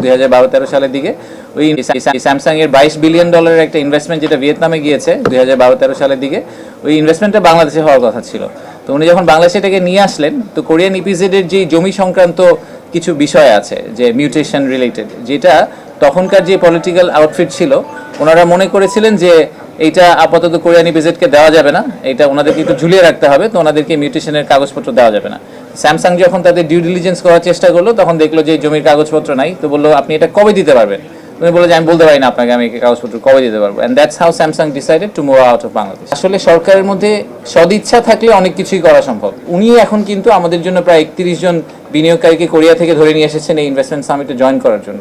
দুই হাজার বারো তেরো সালের দিকে ওই স্যামসাং এর বাইশ বিলিয়ন ডলারের একটা ইনভেস্টমেন্ট যেটা ভিয়েতনামে গিয়েছে, দুই হাজার বারো তেরো সালের দিকে, ওই ইনভেস্টমেন্টটা বাংলাদেশে হওয়ার কথা ছিল। তো উনি যখন বাংলাদেশে এটাকে নিয়ে আসলেন, তো কোরিয়ান ইপিজেডের যে জমি সংক্রান্ত কিছু বিষয় আছে, যে মিউটেশন রিলেটেড যেটা তখনকার যে পলিটিক্যাল আউটফিট ছিল, ওনারা মনে করেছিলেন যে এইটা আপাতত কোরিয়ানি ইপিজেডকে দেওয়া যাবে না। এটা ওনাদেরকে একটু ঝুলিয়ে রাখতে হবে, তো ওনাদেরকে মিউটেশনের কাগজপত্র দেওয়া যাবে না। স্যামসাং যখন তাদের ডিউ ডিলিজেন্স করার চেষ্টা করল, তখন দেখল যে জমির কাগজপত্র নাই, তো বলল, আপনি এটা কবে দিতে পারবেন? উনি বলল যে, আমি বলতে পারি না আপনাকে, আমি কাগজপত্র কবে দিতে পারব। And that's how Samsung decided to move out of Bangladesh আসলে সরকারের মধ্যে সদিচ্ছা থাকলে অনেক কিছুই করা সম্ভব। উনি এখন কিন্তু আমাদের জন্য প্রায় একত্রিশ জন বিনিয়োগকারীকে কোরিয়া থেকে ধরে নিয়ে এসেছেন এই ইনভেস্টমেন্ট সামিটে জয়েন করার জন্য।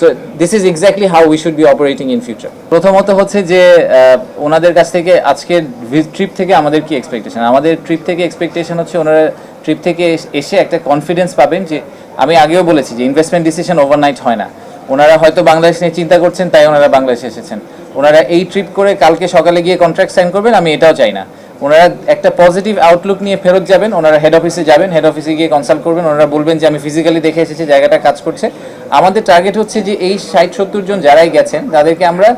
So this is exactly how we should be operating in future প্রথমত হচ্ছে যে ওনাদের কাছ থেকে আজকের ট্রিপ থেকে আমাদের কি এক্সপেকটেশন আমাদের ট্রিপ থেকে এক্সপেকটেশন হচ্ছে ওনারা ট্রিপ থেকে এস- একটা কনফিডেন্স পাবেন যে, আমি আগেও বলেছি যে ইনভেস্টমেন্ট ডিসিশন ওভারনাইট হয় না। ওনারা হয়তো বাংলাদেশ নিয়ে চিন্তা করছেন, তাই ওনারা বাংলাদেশে এসেছেন। ওনারা এই ট্রিপ করে কালকে সকালে গিয়ে কন্ট্রাক্ট সাইন করবেন, আমি এটাও চাই না। ওনারা একটা পজিটিভ আউটলুক নিয়ে ফেরত যাবেন, ওনারা হেড অফিসে যাবেন হেড অফিসে গিয়ে কনসাল্ট করবেন, ওনারা বলবেন যে, আমি ফিজিক্যালি দেখে এসেছি, জায়গাটা কাজ করছে। আমাদের টার্গেট হচ্ছে যে এই ষাট সত্তর জন যারাই গেছেন, তাদেরকে আমরা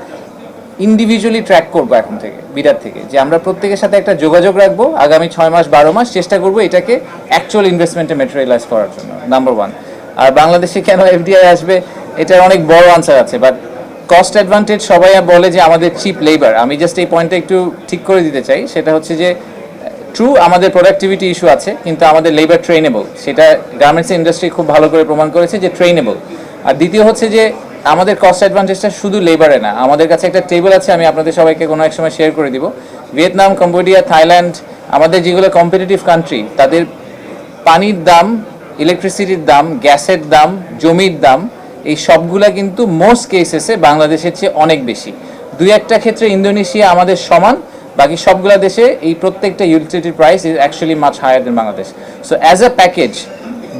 ইন্ডিভিজুয়ালি ট্র্যাক করব এখন থেকে, বিরাট থেকে, যে আমরা প্রত্যেকের সাথে একটা যোগাযোগ রাখব, আগামী ছয় মাস, বারো মাস চেষ্টা করব এটাকে অ্যাকচুয়াল ইনভেস্টমেন্টে মেটেরিয়ালাইজ করার জন্য নাম্বার ওয়ান আর বাংলাদেশে কেন এফডিআই আসবে, এটার অনেক বড় আনসার আছে বাট কস্ট অ্যাডভান্টেজ সবাই বলে যে আমাদের চিপ লেবার আমি জাস্ট এই পয়েন্টটা একটু ঠিক করে দিতে চাই, সেটা হচ্ছে যে ট্রু আমাদের প্রোডাক্টিভিটি ইস্যু আছে, কিন্তু আমাদের লেবার ট্রেনেবল সেটা গার্মেন্টস ইন্ডাস্ট্রি খুব ভালো করে প্রমাণ করেছে যে ট্রেনেবল আর দ্বিতীয় হচ্ছে যে আমাদের কস্ট অ্যাডভান্টেজটা শুধু লেবারে না, আমাদের কাছে একটা টেবিল আছে, আমি আপনাদের সবাইকে কোনো এক সময় শেয়ার করে দিব। ভিয়েতনাম কম্বোডিয়া থাইল্যান্ড আমাদের যেগুলো কম্পিটিটিভ কান্ট্রি তাদের পানির দাম ইলেকট্রিসিটির দাম, গ্যাসের দাম, জমির দাম, এই সবগুলা কিন্তু মোস্ট কেসেসে বাংলাদেশের চেয়ে অনেক বেশি। দুই একটা ক্ষেত্রে ইন্দোনেশিয়া আমাদের সমান, বাকি সবগুলা দেশে এই প্রত্যেকটা ইউটিলিটির price is actually much higher than Bangladesh. So as a package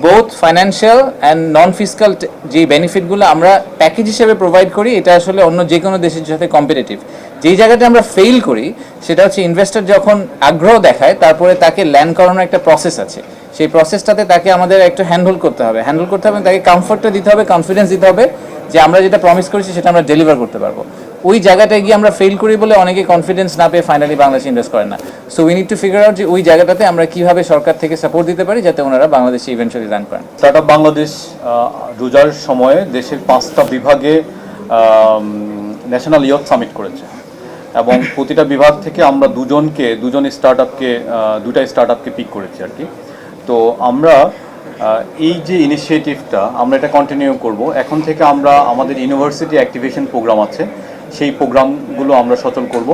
both financial and non physical যে বেনিফিটগুলো আমরা প্যাকেজ হিসেবে প্রোভাইড করি, এটা আসলে অন্য যে কোনো দেশের সাথে কম্পিটিটিভ যেই জায়গাটা আমরা ফেল করি, সেটা হচ্ছে ইনভেস্টর যখন আগ্রহ দেখায়, তারপরে তাকে ল্যান্ড করানোর একটা প্রসেস আছে। সেই প্রসেসটাতে তাকে আমাদের একটু হ্যান্ডেল করতে হবে। হ্যান্ডেল করতে হবে, তাকে কমফর্টটা দিতে হবে কনফিডেন্স দিতে হবে যে আমরা যেটা প্রমিস করেছি, সেটা আমরা ডেলিভার করতে পারব। ওই জায়গাটায় গিয়ে আমরা ফেল করি বলে অনেকে কনফিডেন্স না পেয়ে ফাইনালি বাংলাদেশে ইনভেস্ট করেন না। So we need to figure out যে ওই জায়গাটাতে আমরা কীভাবে সরকার থেকে সাপোর্ট দিতে পারি যাতে ওনারা বাংলাদেশে ইভেন্চুয়ালি রান করেন। স্টার্ট আপ বাংলাদেশ রোজার সময়ে দেশের পাঁচটা বিভাগে ন্যাশনাল ইয়থ সামিট করেছে। এবং প্রতিটা বিভাগ থেকে আমরা দুজনকে, দুজন স্টার্ট আপকে দুটা স্টার্ট আপকে পিক করেছি আর কি। তো আমরা এই যে ইনিশিয়েটিভটা আমরা এটা কন্টিনিউ করব। এখন থেকে আমরা আমাদের ইউনিভার্সিটি অ্যাক্টিভেশন প্রোগ্রাম আছে। সেই প্রোগ্রামগুলো আমরা সচল করব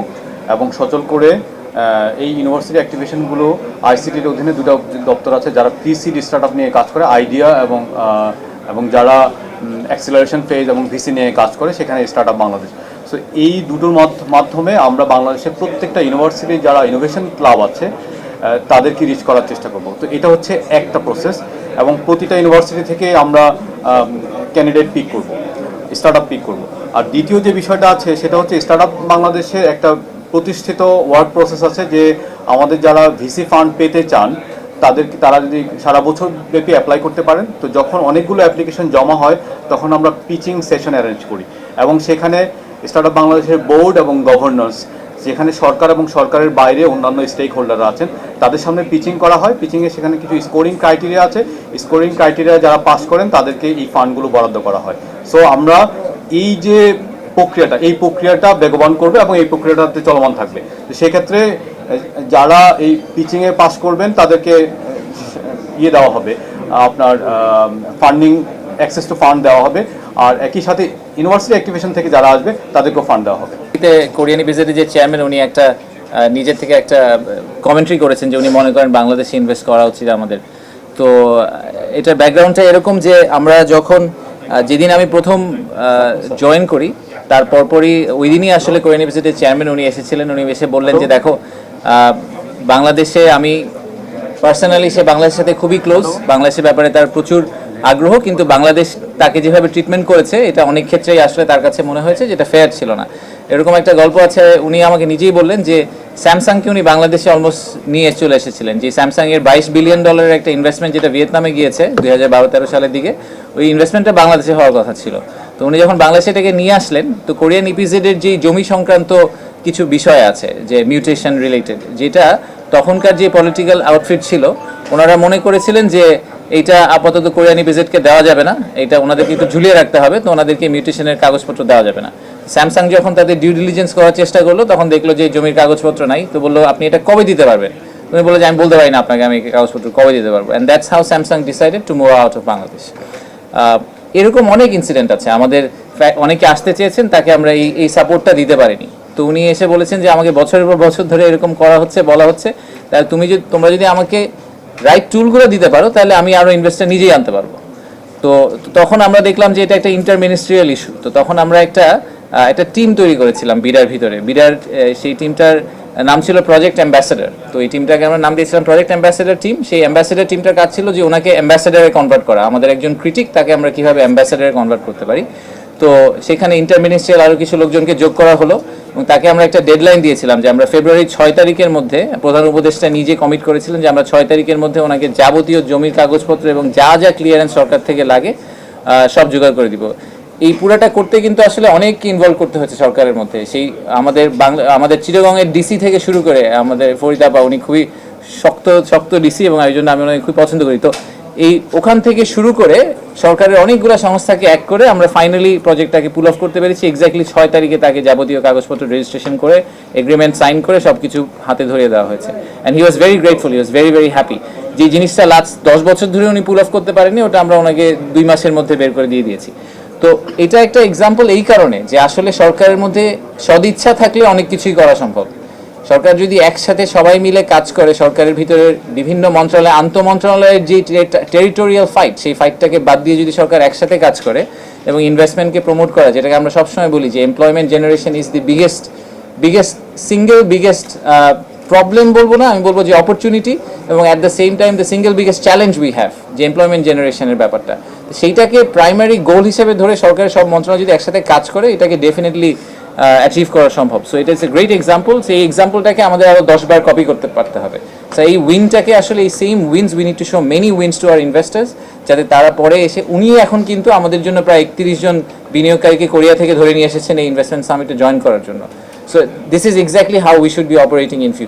এবং সচল করে এই ইউনিভার্সিটি অ্যাক্টিভেশনগুলো আইসিটির অধীনে দুটো দপ্তর আছে যারা প্রিসিড স্টার্ট আপ নিয়ে কাজ করে, আইডিয়া এবং এবং যারা অ্যাক্সিলারেশন ফেজ এবং ভিসি নিয়ে কাজ করে, সেখানে স্টার্ট আপ বাংলাদেশ। সো এই দুটোর মাধ্য- মাধ্যমে আমরা বাংলাদেশের প্রত্যেকটা ইউনিভার্সিটির যারা ইনোভেশন ক্লাব আছে তাদেরকে রিচ করার চেষ্টা করব। তো এটা হচ্ছে একটা প্রসেস এবং প্রতিটা ইউনিভার্সিটি থেকে আমরা ক্যান্ডিডেট পিক করব স্টার্ট আপ পিক করব। আর দ্বিতীয় যে বিষয়টা আছে, সেটা হচ্ছে স্টার্ট আপ বাংলাদেশের একটা প্রতিষ্ঠিত ওয়ার্ক প্রসেস আছে যে আমাদের যারা ভিসি ফান্ড পেতে চান, তাদেরকে তারা যদি সারা বছর ব্যাপী অ্যাপ্লাই করতে পারেন, তো যখন অনেকগুলো অ্যাপ্লিকেশন জমা হয়, তখন আমরা পিচিং সেশন অ্যারেঞ্জ করি। এবং সেখানে স্টার্ট বাংলাদেশের বোর্ড এবং গভর্নর্স যেখানে সরকার এবং সরকারের বাইরে অন্যান্য স্টেক হোল্ডাররা আছেন, তাদের সামনে পিচিং করা হয়। পিচিংয়ে সেখানে কিছু স্কোরিং ক্রাইটেরিয়া আছে। স্কোরিং ক্রাইটেরিয়া যারা পাস করেন, তাদেরকে এই ফান্ডগুলো বরাদ্দ করা হয়। সো আমরা এই যে প্রক্রিয়াটা, এই প্রক্রিয়াটা বেগবান করবে এবং এই প্রক্রিয়াটাতে চলমান থাকবে। সেক্ষেত্রে যারা এই পিচিংয়ে পাস করবেন, তাদেরকে ইয়ে দেওয়া হবে। আপনার ফান্ডিং অ্যাক্সেস টু ফান্ড দেওয়া হবে। আর একই সাথে ইউনিভার্সিটি অ্যাক্টিভেশন থেকে যারা আসবে, তাদেরকেও ফান্ড দেওয়া হবে। এতে কোরিয়ান ইপিজেডের যে চেয়ারম্যান উনি একটা নিজের থেকে একটা কমেন্ট্রি করেছেন যে উনি মনে করেন বাংলাদেশে ইনভেস্ট করা উচিত আমাদের। তো, এটার ব্যাকগ্রাউন্ডটা এরকম যে আমরা যখন যেদিন আমি প্রথম জয়েন করি, তার পরপরই ওই দিনই আসলে কোরিয়ান ইউনিভার্সিটির চেয়ারম্যান উনি এসেছিলেন। উনি এসে বললেন যে, দেখো বাংলাদেশে আমি পার্সোনালি সে বাংলাদেশের সাথে খুবই ক্লোজ বাংলাদেশের ব্যাপারে তার প্রচুর আগ্রহ, কিন্তু বাংলাদেশ তাকে যেভাবে ট্রিটমেন্ট করেছে, এটা অনেক ক্ষেত্রেই আসলে তার কাছে মনে হয়েছে যেটা ফেয়ার ছিল না। এরকম একটা গল্প আছে, উনি আমাকে নিজেই বললেন যে, স্যামসাংকে উনি বাংলাদেশে অলমোস্ট নিয়ে চলে এসেছিলেন। যে স্যামসাং এর বাইশ বিলিয়ন ডলারের একটা ইনভেস্টমেন্ট যেটা ভিয়েতনামে গিয়েছে, দুই হাজার বারো তেরো সালের দিকে, ওই ইনভেস্টমেন্টটা বাংলাদেশে হওয়ার কথা ছিল। তো উনি যখন বাংলাদেশে এটাকে নিয়ে আসলেন, তো কোরিয়ান ইপিজেডের যে জমি সংক্রান্ত কিছু বিষয় আছে, যে মিউটেশন রিলেটেড যেটা তখনকার যে পলিটিক্যাল আউটফিট ছিল, ওনারা মনে করেছিলেন যে এইটা আপাতত কোরিয়ানি ইপিজেডকে দেওয়া যাবে না এটা ওনাদেরকে একটু ঝুলিয়ে রাখতে হবে, তো ওনাদেরকে মিউটেশনের কাগজপত্র দেওয়া যাবে না। স্যামসাং যখন তাদের ডিউ ডিলিজেন্স করার চেষ্টা করল, তখন দেখল যে জমির কাগজপত্র নাই, তো বলল, আপনি এটা কবে দিতে পারবেন? তুমি বলল যে, আমি বলতে পারি না আপনাকে, আমি কাগজপত্র কবে দিতে পারব। And that's how Samsung decided to move out of Bangladesh এরকম অনেক ইনসিডেন্ট আছে। আমাদের অনেকে আসতে চেয়েছেন, তাকে আমরা এই এই সাপোর্টটা দিতে পারিনি। তো উনি এসে বলেছেন যে আমাকে বছরের পর বছর ধরে এরকম করা হচ্ছে, বলা হচ্ছে। তাহলে তুমি যদি, তোমরা যদি আমাকে রাইট টুলগুলো দিতে পারো, তাহলে আমি আরও ইনভেস্টার নিজেই আনতে পারব। তো তখন আমরা দেখলাম যে এটা একটা ইন্টারমিনিস্ট্রিয়াল ইস্যু তো তখন আমরা একটা একটা টিম তৈরি করেছিলাম বিডার ভিতরে। বিডার সেই টিমটার নাম ছিল প্রজেক্ট অ্যাম্বাসেডর তো এই টিমটাকে আমরা নাম দিয়েছিলাম প্রজেক্ট অ্যাম্বাসেডার টিম সেই অ্যাম্বাসেডার টিমটার কাজ ছিল যে ওনাকে অ্যাম্বাসেডারে কনভার্ট করা। আমাদের একজন ক্রিটিক তাকে আমরা কীভাবে অ্যাম্বাসেডারে কনভার্ট করতে পারি। তো সেখানে ইন্টারমিনিস্ট্রিয়াল আরও কিছু লোকজনকে যোগ করা হলো। এবং তাকে আমরা একটা ডেডলাইন দিয়েছিলাম যে আমরা ফেব্রুয়ারি ছয় তারিখের মধ্যে, প্রধান উপদেষ্টা নিজে কমিট করেছিলেন যে আমরা ছয় তারিখের মধ্যে ওনাকে যাবতীয় জমির কাগজপত্র এবং যা যা ক্লিয়ারেন্স সরকার থেকে লাগে সব জোগাড় করে দিব। এই পুরাটা করতে কিন্তু আসলে অনেক ইনভলভ করতে হচ্ছে সরকারের মধ্যে। সেই আমাদের বাংলা, আমাদের চিরগংয়ের ডিসি থেকে শুরু করে আমাদের ফরিদাপা উনি খুবই শক্ত শক্ত ডিসি এবং এই জন্য আমি ওনাকে খুবই পছন্দ করি। তো এই ওখান থেকে শুরু করে সরকারের অনেকগুলো সংস্থাকে এক করে আমরা ফাইনালি প্রজেক্টটাকে পুল অফ করতে পেরেছি। এক্স্যাক্টলি ছয় তারিখে তাকে যাবতীয় কাগজপত্র রেজিস্ট্রেশন করে এগ্রিমেন্ট সাইন করে সব কিছু হাতে ধরিয়ে দেওয়া হয়েছে। And he was very grateful he was very very happy যে জিনিসটা লাস্ট দশ বছর ধরে উনি পুল অফ করতে পারেনি ওটা আমরা ওনাকে দুই মাসের মধ্যে বের করে দিয়ে দিয়েছি। তো এটা একটা এক্সাম্পল এই কারণে যে আসলে সরকারের মধ্যে সদিচ্ছা থাকলে অনেক কিছুই করা সম্ভব। সরকার যদি একসাথে সবাই মিলে কাজ করে, সরকারের ভিতরে বিভিন্ন মন্ত্রণালয় আন্তঃ মন্ত্রণালয়ের যে টেরিটোরিয়াল ফাইট, সেই ফাইটটাকে বাদ দিয়ে যদি সরকার একসাথে কাজ করে এবং ইনভেস্টমেন্টকে প্রমোট করা, যেটাকে আমরা সবসময় বলি যে employment generation is the biggest biggest single biggest problem বলব না, আমি বলব যে অপরচুনিটি এবং at the same time the single biggest challenge we have যে এমপ্লয়মেন্ট জেনারেশনের ব্যাপারটা। সেইটাকে প্রাইমারি গোল হিসেবে ধরে সরকারের সব মন্ত্রণালয় যদি একসাথে কাজ করে, এটাকে ডেফিনেটলি অ্যাচিভ করা সম্ভব। সো এটা ইস এ গ্রেট এক্সাম্পল সেই এক্সাম্পলটাকে আমাদের আরও দশবার কপি করতে পারতে হবে। সো এই উইনটাকে আসলে এই same wins we need to show many wins to our investors যাতে তারা পরে এসে, উনি এখন কিন্তু আমাদের জন্য প্রায় একত্রিশ জন বিনিয়োগকারীকে কোরিয়া থেকে ধরে নিয়ে এসেছেন এই ইনভেস্টমেন্ট সামিটে জয়েন করার জন্য। So this is exactly how we should be operating in future